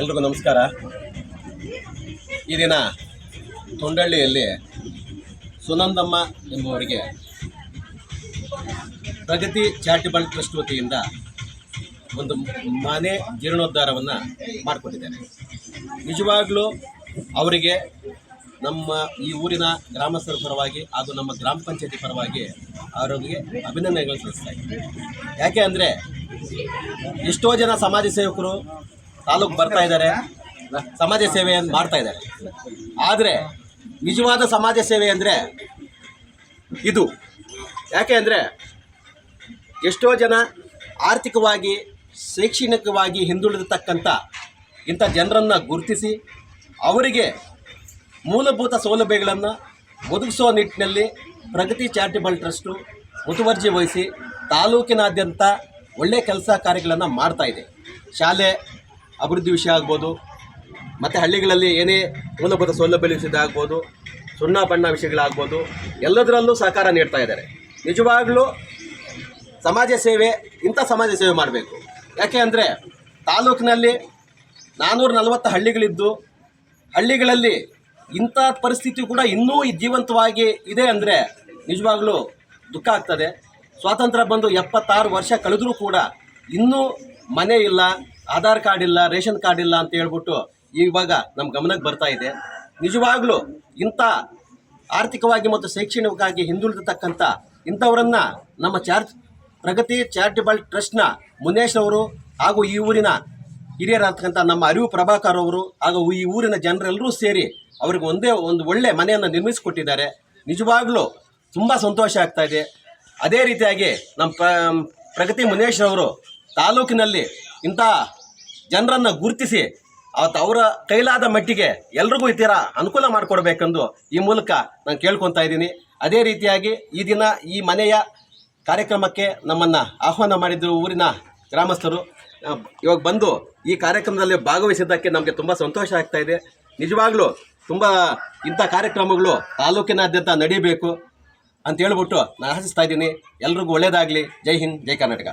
ಎಲ್ರಿಗೂ ನಮಸ್ಕಾರ. ಈ ದಿನ ತೊಂಡಳ್ಳಿಯಲ್ಲಿ ಸುನಂದಮ್ಮ ಎಂಬುವರಿಗೆ ಪ್ರಗತಿ ಚಾರಿಟಬಲ್ ಟ್ರಸ್ಟ್ ವತಿಯಿಂದ ಒಂದು ಮನೆ ಜೀರ್ಣೋದ್ಧಾರವನ್ನು ಮಾಡಿಕೊಟ್ಟಿದ್ದೇನೆ ನಿಜವಾಗ್ಲೂ ಅವರಿಗೆ ನಮ್ಮ ಈ ಊರಿನ ಗ್ರಾಮಸ್ಥರ ಪರವಾಗಿ ಹಾಗೂ ನಮ್ಮ ಗ್ರಾಮ ಪಂಚಾಯತಿ ಪರವಾಗಿ ಅವರಿಗೆ ಅಭಿನಂದನೆಗಳು ಸಲ್ಲಿಸ್ತಾ ಇದ್ದೀನಿ. ಯಾಕೆ ಅಂದರೆ ಎಷ್ಟೋ ಜನ ಸಮಾಜ ಸೇವಕರು ತಾಲೂಕು ಬರ್ತಾ ಇದ್ದಾರೆ. ಸಮಾಜ ಸೇವೆಯನ್ನು ಮಾಡ್ತಾ ಇದ್ದಾರೆ. ಆದರೆ ನಿಜವಾದ ಸಮಾಜ ಸೇವೆ ಅಂದರೆ ಇದು. ಯಾಕೆ ಅಂದರೆ ಎಷ್ಟೋ ಜನ ಆರ್ಥಿಕವಾಗಿ, ಶೈಕ್ಷಣಿಕವಾಗಿ ಹಿಂದುಳಿದಿರ್ತಕ್ಕಂಥ ಇಂಥ ಜನರನ್ನು ಗುರುತಿಸಿ ಅವರಿಗೆ ಮೂಲಭೂತ ಸೌಲಭ್ಯಗಳನ್ನು ಒದಗಿಸುವ ನಿಟ್ಟಿನಲ್ಲಿ ಪ್ರಗತಿ ಚಾರಿಟಬಲ್ ಟ್ರಸ್ಟು ಮುತುವರ್ಜಿ ವಹಿಸಿ ತಾಲೂಕಿನಾದ್ಯಂತ ಒಳ್ಳೆಯ ಕೆಲಸ ಕಾರ್ಯಗಳನ್ನು ಮಾಡ್ತಾ ಇದೆ. ಶಾಲೆ ಅಭಿವೃದ್ಧಿ ವಿಷಯ ಆಗ್ಬೋದು. ಮತ್ತು ಹಳ್ಳಿಗಳಲ್ಲಿ ಏನೇ ಮೂಲಭೂತ ಸೌಲಭ್ಯ ವಿಷಯದ ಆಗ್ಬೋದು, ಸುಣ್ಣ ಬಣ್ಣ ವಿಷಯಗಳಾಗ್ಬೋದು, ಎಲ್ಲದರಲ್ಲೂ ಸಹಕಾರ ನೀಡ್ತಾ ಇದ್ದಾರೆ. ನಿಜವಾಗ್ಲೂ ಸಮಾಜ ಸೇವೆ, ಇಂಥ ಸಮಾಜ ಸೇವೆ ಮಾಡಬೇಕು. ಯಾಕೆ ಅಂದರೆ ತಾಲೂಕಿನಲ್ಲಿ ನಾನ್ನೂರ ನಲವತ್ತು ಹಳ್ಳಿಗಳಿದ್ದು, ಹಳ್ಳಿಗಳಲ್ಲಿ ಇಂಥ ಪರಿಸ್ಥಿತಿ ಕೂಡ ಇನ್ನೂ ಜೀವಂತವಾಗಿ ಇದೆ ಅಂದರೆ ನಿಜವಾಗ್ಲೂ ದುಃಖ ಆಗ್ತದೆ. ಸ್ವಾತಂತ್ರ್ಯ ಬಂದು ಎಪ್ಪತ್ತಾರು ವರ್ಷ ಕಳೆದರೂ ಕೂಡ ಇನ್ನೂ ಮನೆ ಇಲ್ಲ ಆಧಾರ್ ಕಾರ್ಡ್ ಇಲ್ಲ, ರೇಷನ್ ಕಾರ್ಡ್ ಇಲ್ಲ ಅಂತ ಹೇಳ್ಬಿಟ್ಟು ಇವಾಗ ನಮ್ಮ ಗಮನಕ್ಕೆ ಬರ್ತಾ ಇದೆ. ನಿಜವಾಗ್ಲೂ ಇಂಥ ಆರ್ಥಿಕವಾಗಿ ಮತ್ತು ಶೈಕ್ಷಣಿಕವಾಗಿ ಹಿಂದುಳಿದಿರ್ತಕ್ಕಂಥ ಇಂಥವರನ್ನು ನಮ್ಮ ಚಾರ್ಜ್ ಪ್ರಗತಿ ಚಾರಿಟಬಲ್ ಟ್ರಸ್ಟ್ನ ಮುನೇಶ್ ಅವರು ಹಾಗೂ ಈ ಊರಿನ ಹಿರಿಯರಾಗ್ತಕ್ಕಂಥ ನಮ್ಮ ಅರಿವು ಪ್ರಭಾಕರ್ ಅವರು ಹಾಗೂ ಈ ಊರಿನ ಜನರೆಲ್ಲರೂ ಸೇರಿ ಅವ್ರಿಗೆ ಒಂದೇ ಒಂದು ಒಳ್ಳೆ ಮನೆಯನ್ನು ನಿರ್ಮಿಸಿಕೊಟ್ಟಿದ್ದಾರೆ. ನಿಜವಾಗ್ಲೂ ತುಂಬ ಸಂತೋಷ ಆಗ್ತಾ ಇದೆ. ಅದೇ ರೀತಿಯಾಗಿ ನಮ್ಮ ಪ್ರ ಪ್ರಗತಿ ಮುನೇಶ್ ಅವರು ತಾಲೂಕಿನಲ್ಲಿ ಇಂಥ ಜನರನ್ನು ಗುರುತಿಸಿ ಅವತ್ತು ಅವರ ಕೈಲಾದ ಮಟ್ಟಿಗೆ ಎಲ್ರಿಗೂ ಈ ಥರ ಅನುಕೂಲ ಮಾಡಿಕೊಡ್ಬೇಕೆಂದು ಈ ಮೂಲಕ ನಾನು ಕೇಳ್ಕೊತಾ ಇದ್ದೀನಿ. ಅದೇ ರೀತಿಯಾಗಿ ಈ ದಿನ ಈ ಮನೆಯ ಕಾರ್ಯಕ್ರಮಕ್ಕೆ ನಮ್ಮನ್ನು ಆಹ್ವಾನ ಮಾಡಿದ್ರು ಊರಿನ ಗ್ರಾಮಸ್ಥರು. ಇವಾಗ ಬಂದು ಈ ಕಾರ್ಯಕ್ರಮದಲ್ಲಿ ಭಾಗವಹಿಸಿದ್ದಕ್ಕೆ ನಮಗೆ ತುಂಬ ಸಂತೋಷ ಆಗ್ತಾ ಇದೆ. ನಿಜವಾಗ್ಲೂ ತುಂಬ ಇಂಥ ಕಾರ್ಯಕ್ರಮಗಳು ತಾಲೂಕಿನಾದ್ಯಂತ ನಡೀಬೇಕು ಅಂತ ಹೇಳ್ಬಿಟ್ಟು ನಾನು ಆಶಿಸ್ತಾ ಇದ್ದೀನಿ. ಎಲ್ರಿಗೂ ಒಳ್ಳೆಯದಾಗಲಿ ಜೈ ಹಿಂದ್, ಜೈ ಕರ್ನಾಟಕ.